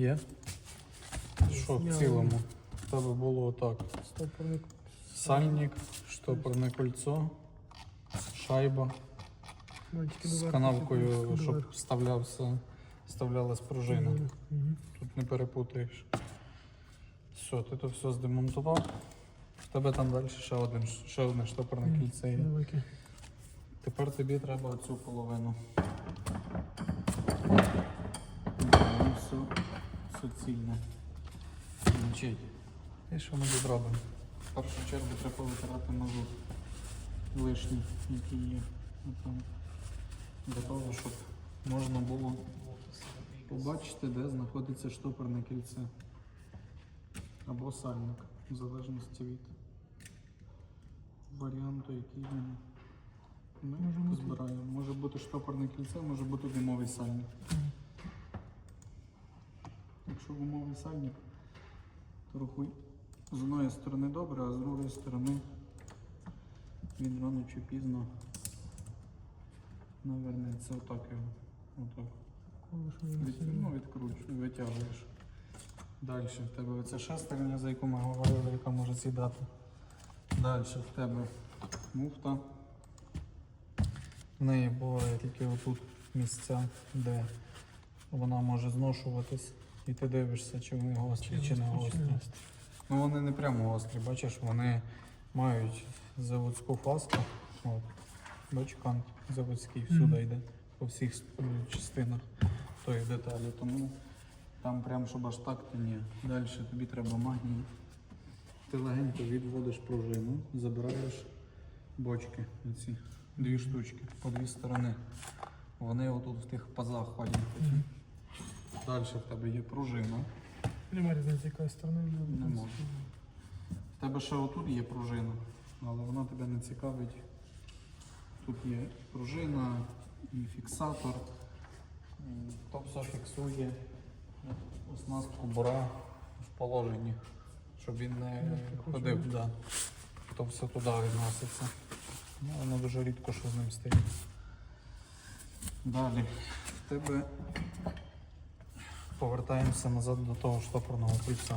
Є? Що в цілому? В тебе було отак. Стопорник. Сальник, штопорне кольцо, шайба з канавкою, щоб вставлявся, вставлялась пружина. Тут не перепутаєш. Все, ти то все здемонтував. В тебе там далі ще один ще одне штопорне кільце є. Тепер тобі треба оцю половину. Суцільне. Значить, і що ми тут робимо? В першу чергу треба витирати мазут лишній, який є. Для того, щоб можна було побачити, де знаходиться штопорне кільце. Або сальник, в залежності від варіанту, який він ми збираємо. Може бути штопорне кільце, може бути гумовий сальник. Якщо гумовий сальник, то рахуй з одної сторони добре, а з другої сторони він рано чи пізно навернеться отак його. Отак. Від, ну, витягуєш. Далі в тебе оця шестерня, за яку ми говорили, яка може сідати. Далі в тебе муфта. В неї буває тільки отут місця, де вона може зношуватись. І ти дивишся, чи вони гострі, чи не гострі. Ну вони не прямо гострі, бачиш, вони мають заводську фаску. От. Бач, кант заводський всюди Мгм. йде, по всіх частинах тої деталі. Тому там прям щоб аж так, то ні. Далі тобі треба магній. Ти легенько відводиш пружину, забираєш бочки, оці дві штучки по дві сторони. Вони отут в тих пазах ходять. Далі в тебе є пружина. Немає різниці, якої сторони. Не можу. В тебе ще отут є пружина, але вона тебе не цікавить. Тут є пружина і фіксатор. То все фіксує оснастку бура в положенні, щоб він не ходив. Да. То все туди відноситься. Ну, воно дуже рідко що з ним стоїть. Далі в тебе повертаємося назад до того штопорного кільця.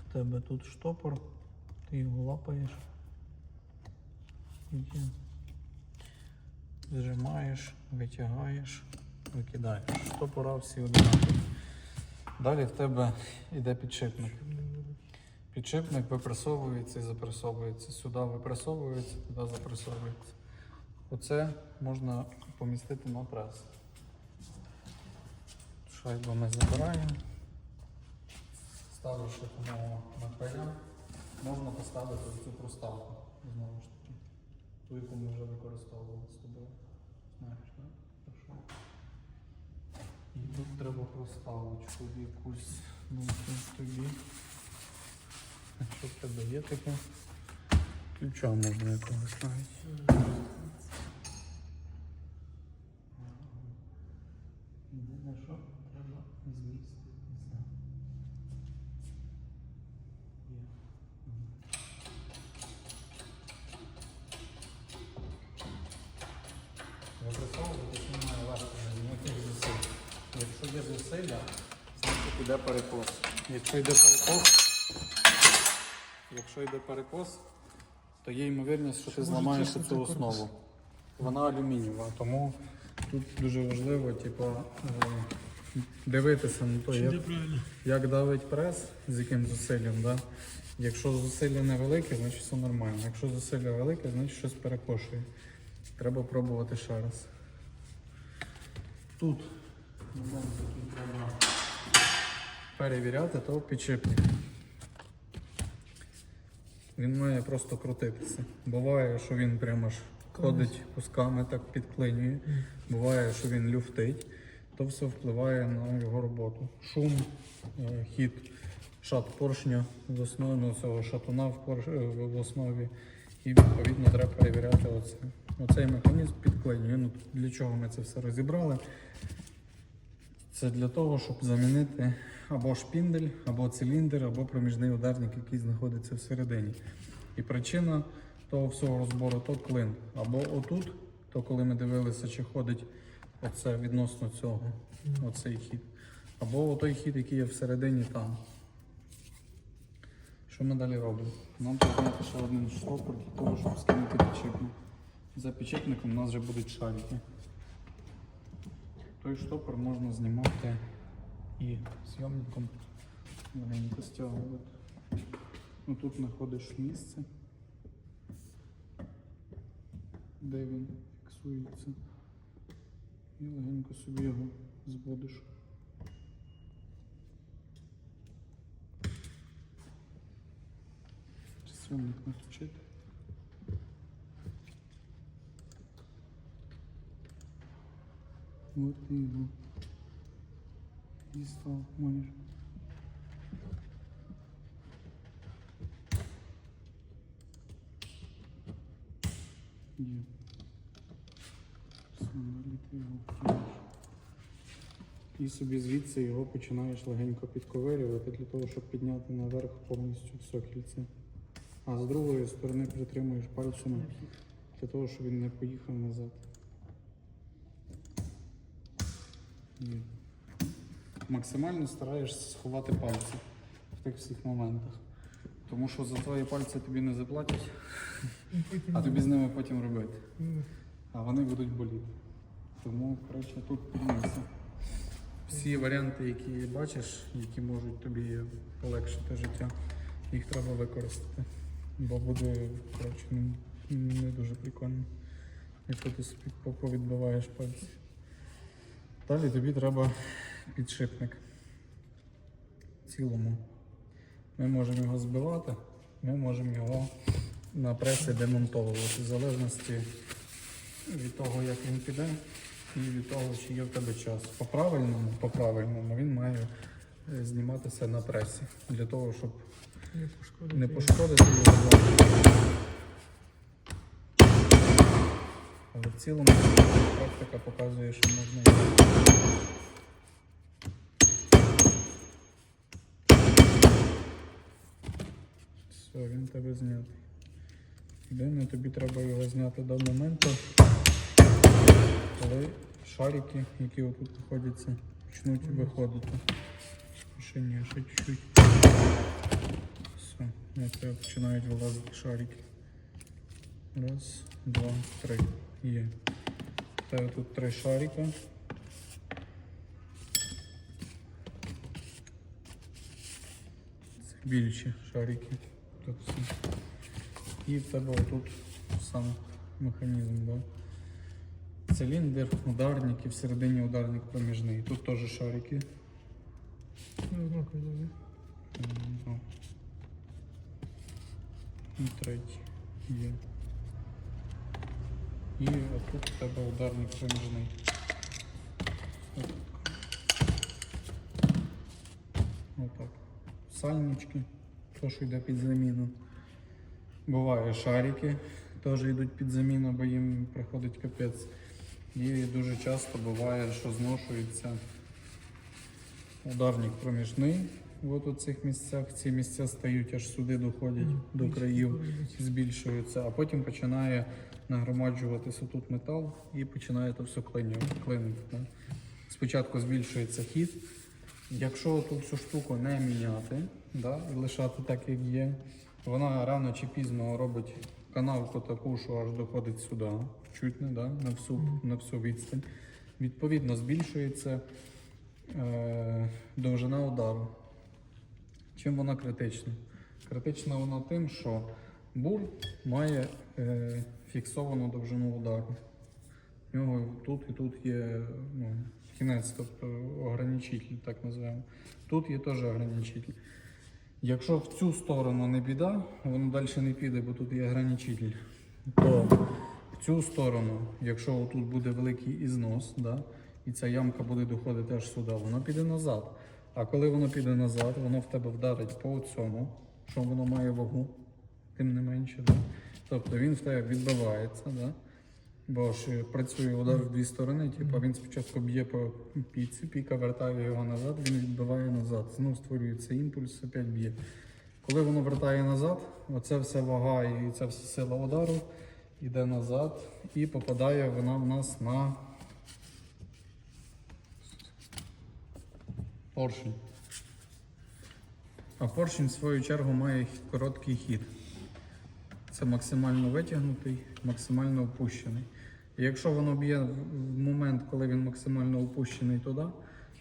В тебе тут штопор, ти його лапаєш. Зжимаєш, витягаєш, викидаєш. Штопора всі одинакові. Далі в тебе йде підшипник. Підшипник випресовується і запресовується. Сюди випресовується, туди запресовується. Оце можна помістити на прес. Шайбу ми забираємо. Ставивши на края, можна поставити цю проставку. Знову ж таки. Ту, яку ми вже використовували з тобою. Знаєш, так? І тут треба проставочку якусь знайти тобі. Якщо в тебе є таке, ключа можна якогось навіть. Єдине, що треба зміститися. Є. Випрацьовуватись немає легко ніяких зусиль. Якщо є зусилля, значить йде перекос. Якщо йде перекос, якщо йде перекос, то є ймовірність, що ти зламаєш цю основу. Вона алюмінієва, тому тут дуже важливо, типу, е, дивитися на те, як, як давить прес, з яким зусиллям. Да? Якщо зусилля невелике, значить все нормально. Якщо зусилля велике, значить щось перекошує. Треба пробувати ще раз. Тут треба перевіряти, то підшипник. Він має просто крутитися. Буває, що він прямо ж ходить кусками, так підклинює. Буває, що він люфтить. То все впливає на його роботу. Шум, е, хід, шат поршня з основи ну, цього шатуна в, порш... е, в основі. І відповідно треба перевіряти оце. Оцей механізм підклинює. Ну, для чого ми це все розібрали? Це для того, щоб замінити або шпіндель, або циліндр, або проміжний ударник, який знаходиться всередині. І причина того всього розбору то клин. Або отут, то коли ми дивилися, чи ходить Оце відносно цього. Оцей хід. Або той хід, який є всередині там. Що ми далі робимо? Нам зняти ще один штопор для того, щоб скинути підшипник. За підшипником у нас вже будуть шарики. Той штопор можна знімати і зйомником легенько стягувати. Ну, тут знаходиш місце, де він фіксується. І легенько собі його зводиш. Сьомник не включити. От і його. Дістав майже. Є. Все, далі ти його втягнеш. І собі звідси його починаєш легенько підковирювати для того, щоб підняти наверх повністю все кільце. А з другої сторони притримуєш пальцями для того, щоб він не поїхав назад. Є. Максимально стараєшся сховати пальці в тих всіх моментах. Тому що за твої пальці тобі не заплатять, а тобі з ними потім робити. А вони будуть боліти. Тому, коротше, тут піднімся. Всі варіанти, які бачиш, які можуть тобі полегшити життя, їх треба використати. Бо буде коротше, не, не дуже прикольно, якщо ти собі повідбиваєш пальці. Далі тобі треба підшипник. В цілому. Ми можемо його збивати, ми можемо його на пресі демонтовувати, в залежності від того, як він піде, і від того, чи є в тебе час. По правильному, по правильному він має е, зніматися на пресі для того, щоб Не пошкодити. не пошкодити його. Але в цілому практика показує, що можна. Все, він тебе знятий. Єдине, тобі треба його зняти до моменту, коли шарики, які отут знаходяться, почнуть виходити. Ще ні, ще чуть-чуть. Все, оце починають вилазити шарики. Раз, два, три. Є. Це тут три шарика. Це більші шарики. Тут всі. І в тебе отут сам механізм, да? Циліндр, ударник і всередині ударник проміжний. Тут теж шарики. І третій є. І отут у тебе ударник проміжний. Отак. Сальнички, то, що йде під заміну. Буває шарики, теж йдуть під заміну, бо їм приходить капець. І дуже часто буває, що зношується ударник проміжний. От у цих місцях ці місця стають аж сюди доходять до країв, збільшуються, а потім починає нагромаджуватися тут метал і починає то все клинити. Спочатку збільшується хід. Якщо тут цю штуку не міняти да, і лишати так, як є, вона рано чи пізно робить канавку таку, що аж доходить сюди, чуть не да, на, всю, на всю відстань. Відповідно, збільшується е, довжина удару. Чим вона критична? Критична вона тим, що буль має е, фіксовану довжину удару. В нього тут і тут є ну, кінець, тобто ограничитель, так називаємо. Тут є теж ограничитель. Якщо в цю сторону не біда, воно далі не піде, бо тут є ограничитель, то в цю сторону, якщо тут буде великий ізнос, да, і ця ямка буде доходити аж сюди, воно піде назад. А коли воно піде назад, воно в тебе вдарить по цьому, що воно має вагу, тим не менше. Да? Тобто він в тебе відбивається, да? Бо ж працює удар в дві сторони, типу він спочатку б'є по піці, піка вертає його назад, він відбиває назад. Знову створюється імпульс, опять б'є. Коли воно вертає назад, оце все вага і ця вся сила удару йде назад і попадає вона в нас на поршень. А поршень в свою чергу має короткий хід. Це максимально витягнутий, максимально опущений. Якщо воно б'є в момент, коли він максимально опущений туди,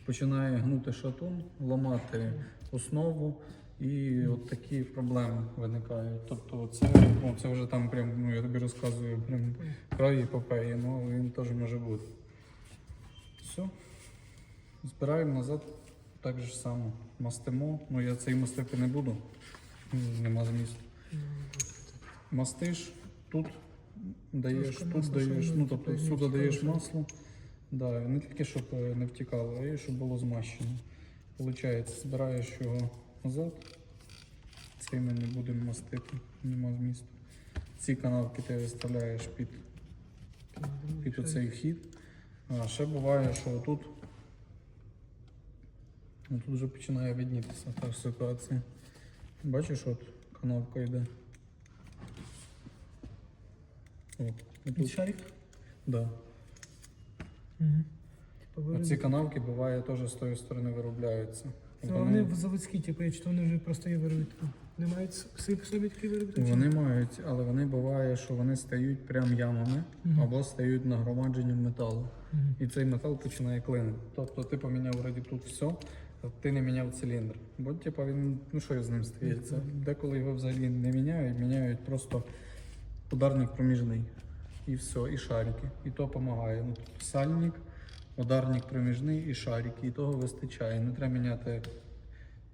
починає гнути шатун, ламати основу, і от такі проблеми виникають. Тобто це, ну, це вже там прям, ну я тобі розказую, прям край епопеї, ну він теж може бути. Все. Збираємо назад так же само. Мастимо. Ну я цей мастити не буду. Нема змісту. Мастиш, тут даєш, Трошки тут масла, даєш, ну тобто сюди даєш втікало, масло. Да, не тільки щоб е, не втікало, а й щоб було змащено. Получається, збираєш його назад. Цей ми не будемо мастити, нема змісту. Ці канавки ти виставляєш під, під оцей вхід. А ще буває, що тут, ну, тут вже починає виднітися та ж ситуація. Бачиш, от канавка йде. От, і Від тут, шарик? да. Угу. Ці канавки буває теж з тої сторони виробляються. Ну, вони в заводські, типу, я чи то вони вже просто є виробітку. Не мають собі такі виробітки? Вони мають, але вони буває, що вони стають прям ямами Мгм. або стають нагромадженням металу. Мгм. І цей метал починає клинити. Тобто ти поміняв вроді тут все, а ти не міняв циліндр. Бо типа він, ну що з ним стається? Деколи його взагалі не міняють, міняють просто ударник проміжний. І все, і шарики. І то допомагає. Ну, сальник, ударник проміжний і шарики. І того вистачає. Не треба міняти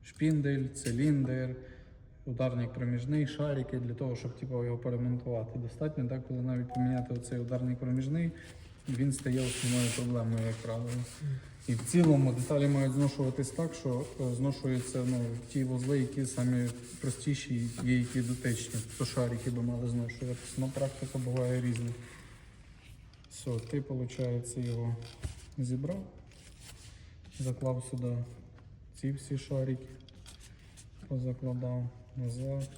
шпіндель, циліндр, ударник проміжний, шарики для того, щоб типу, його перемонтувати. Достатньо, так, коли навіть поміняти оцей ударник проміжний, він стає основною проблемою, як правило. І в цілому деталі мають зношуватись так, що е, зношуються ну, ті вузли, які самі простіші, є які дотичні, то шарики би мали зношуватися. Ну, практика буває різна. Все, ти, виходить, його зібрав, заклав сюди ці всі шарики, позакладав назад,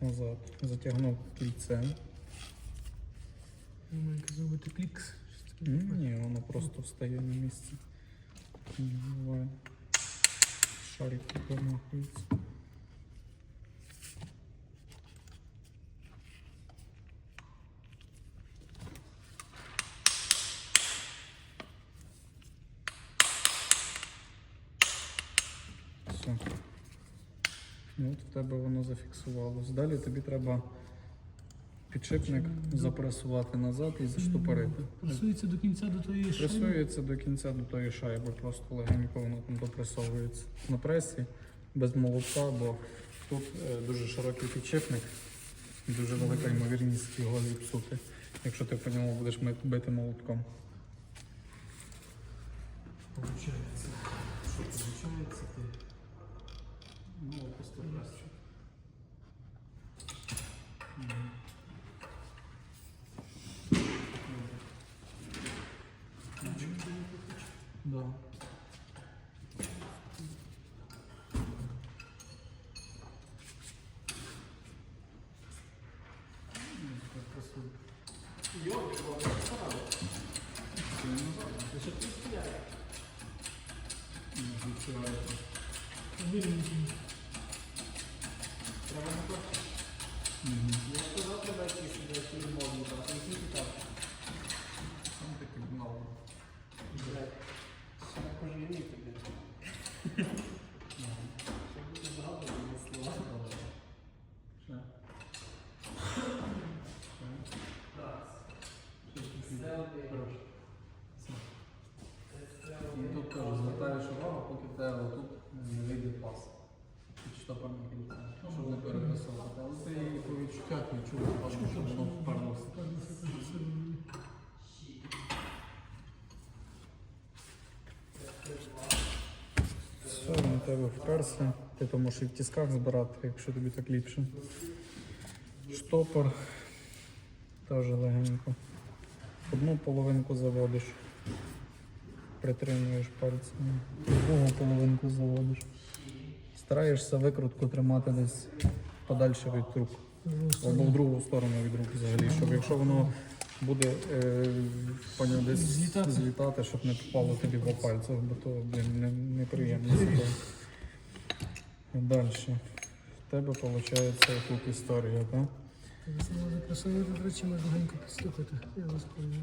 назад, затягнув кільцем. Маленько зробити клікс. щось таке. М, Ні, воно просто встає на місці. Не буває. Шарик помахується. Все. Ну, От в тебе воно зафіксувалось. Далі тобі треба підшипник запресувати назад і заштопорити. Пресується до кінця до тої шайби. Пресується до кінця до тої шайби, просто легенько воно там допресовується на пресі без молотка, бо тут е, дуже широкий підшипник, дуже велика ймовірність його зіпсути, якщо ти по ньому будеш бити молотком. Получається, що получається ти? Ну, просто краще. Да. Тебе вперся. Ти то можеш і в тисках збирати, якщо тобі так ліпше. Штопор. Теж легенько. Одну половинку заводиш. Притримуєш пальцями. Другу половинку заводиш. Стараєшся викрутку тримати десь подальше від рук. Або в другу сторону від рук взагалі. Щоб якщо воно буде е, поняв, десь Злітати. щоб не попало тобі по пальцях, бо то блін, не, неприємно. Далі. В тебе виходить тут історія, так? Якщо може просунути до речі, можна легенько підстукати. Я вас понял.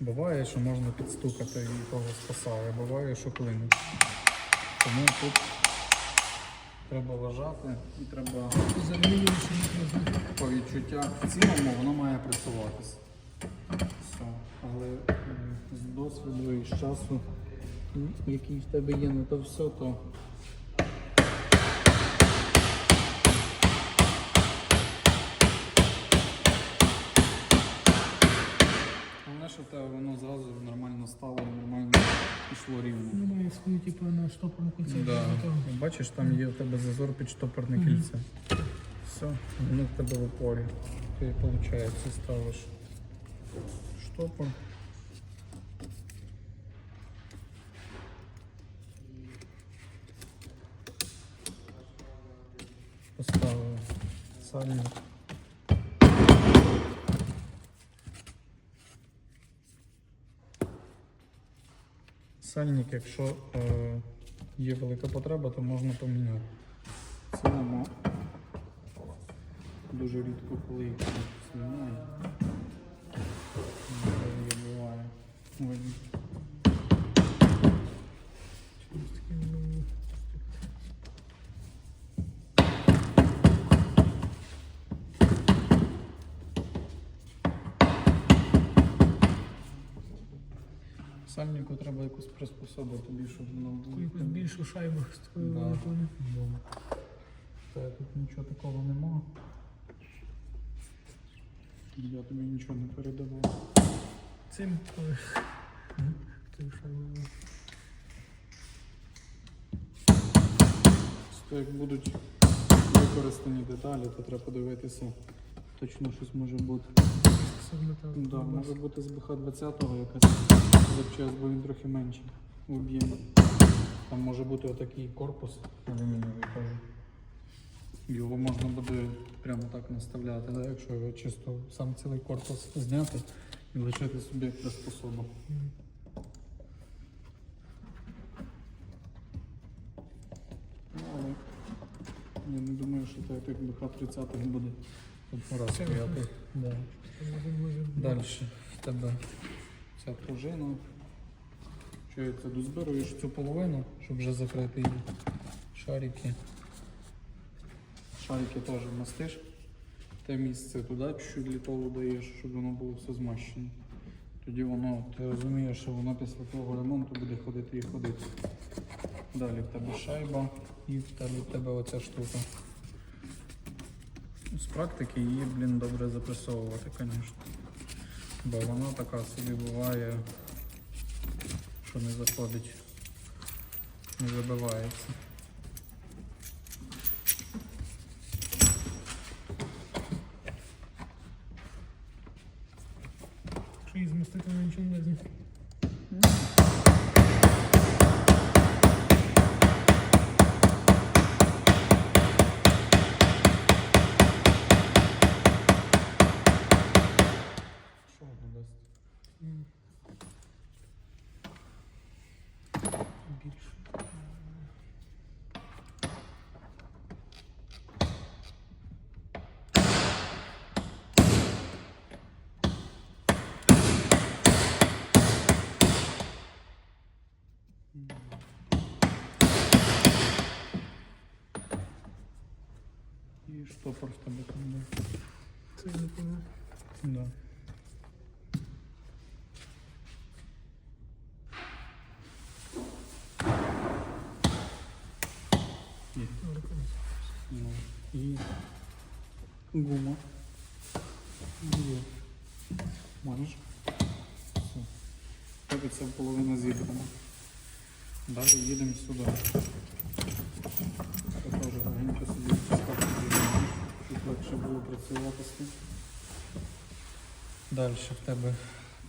Буває, що можна підстукати і того спасає, буває, що клинить. Тому тут треба вважати і треба не можна. по відчуттях в цілому воно має працюватися. Все. Але з досвіду і з часу, який в тебе є на то все, то типу, на штопорну кільце. Да. готово. Бачиш, там є в тебе зазор під штопорне кільце. Все, воно в тебе в опорі. Ти, виходить, ставиш штопор. Поставив сальник. Сальник, якщо е, є велика потреба, то можна поміняти. Це нема. дуже рідко, коли їх знімає. буває. Сальнику треба якусь приспособу тобі, щоб воно таку якусь більшу шайбу з такою Да. великою. Та тут нічого такого нема. Я тобі нічого не передавав. Цим тою шайбою. Просто як будуть використані деталі, то треба подивитися. Точно щось може бути. Да, може бути з БХ-20 якась запчасть, бо він трохи менший в об'ємі. Там може бути отакий корпус алюмінієвий теж. Його можна буде прямо так наставляти, да? якщо його чисто сам цілий корпус зняти і лишити собі приспособу. Ну, але я не думаю, що так як БХ-30 буде тут раз стояти. Да. Далі в тебе ця пружина. Це дозбируєш цю половину, щоб вже закрити її. Шарики. Шарики теж мастиш. Те місце туди чуть-чуть літолу даєш, щоб воно було все змащене. Тоді воно, ти розумієш, що воно після твого ремонту буде ходити і ходити. Далі в тебе шайба і в тебе, в тебе оця штука. З практики її, блін, добре запресовувати, звісно. Бо вона така собі буває, що не заходить, не забивається. Якщо змістити, нічого не дасть. Що вона дасть? М. Більше. І штопор в тебе там буде. Це не пам'ятаю. Да. Є. Ну, і гума. Є. Маєш? Все. Тебе це половина зібрана. Далі їдемо сюди. Це теж легенько собі відпускати, щоб легше було працювати з тим. Далі в тебе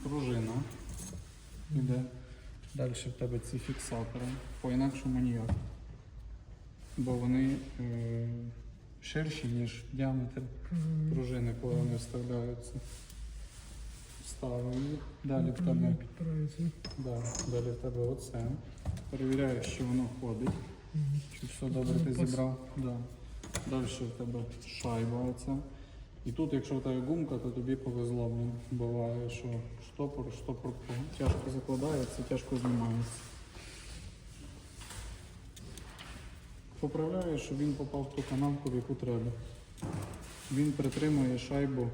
пружина йде. Далі в тебе ці фіксатори. По-інакшому ніяк. Бо вони е, ширші, ніж діаметр пружини, коли вони вставляються. Їх. Далі в тебе, да, далі в тебе оце. Перевіряєш, що воно ходить. Чи все добре ти зібрав? Да. Далі в тебе шайба оця. І тут, якщо в тебе гумка, то тобі повезло. Буває, що штопор, штопор тяжко закладається, тяжко знімається. Поправляєш, щоб він попав в ту канавку, в яку треба. Він притримує шайбу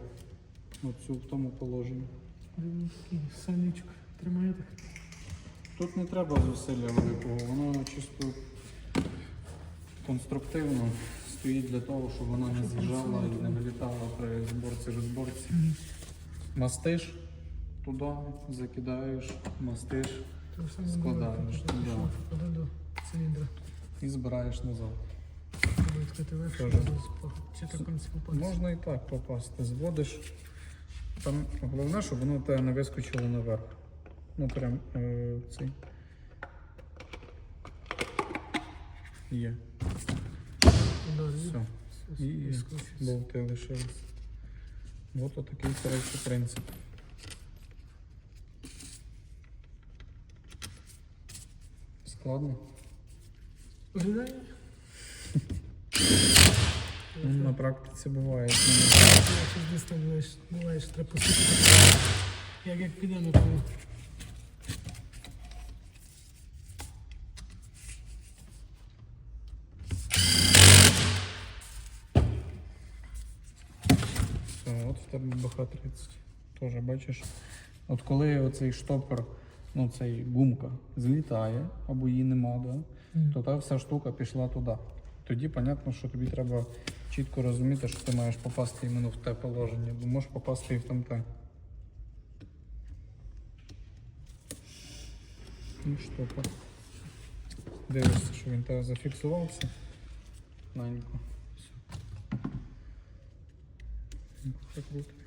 оцю в тому положенні. Він такий сальничок тримає так. Тут не треба зусилля великого, воно чисто конструктивно стоїть для того, щоб вона не з'їжджала і не вилітала при зборці розборці. Мастиш туди, закидаєш, мастиш Складаєш, туди і збираєш назад. Можна і так попасти. Зводиш. Там головне, щоб воно тебе не вискочило наверх. Ну прям е, цей. Є. Все. все, І болти лишились. От отакий, коротше, принцип. Складно. Ну, на практиці буває. Я десь там, знаєш, буває, треба посипати. Як як піде на тому. От в тебе БХ-30. Теж бачиш. От коли оцей штопор, ну цей гумка злітає, або її нема, да, то та вся штука пішла туди. Тоді понятно, що тобі треба чітко розуміти, що ти маєш попасти іменно в те положення, бо можеш попасти і в там те. І штопор. Дивишся, що він тебе зафіксувався. Нанько. Все. Закрутив.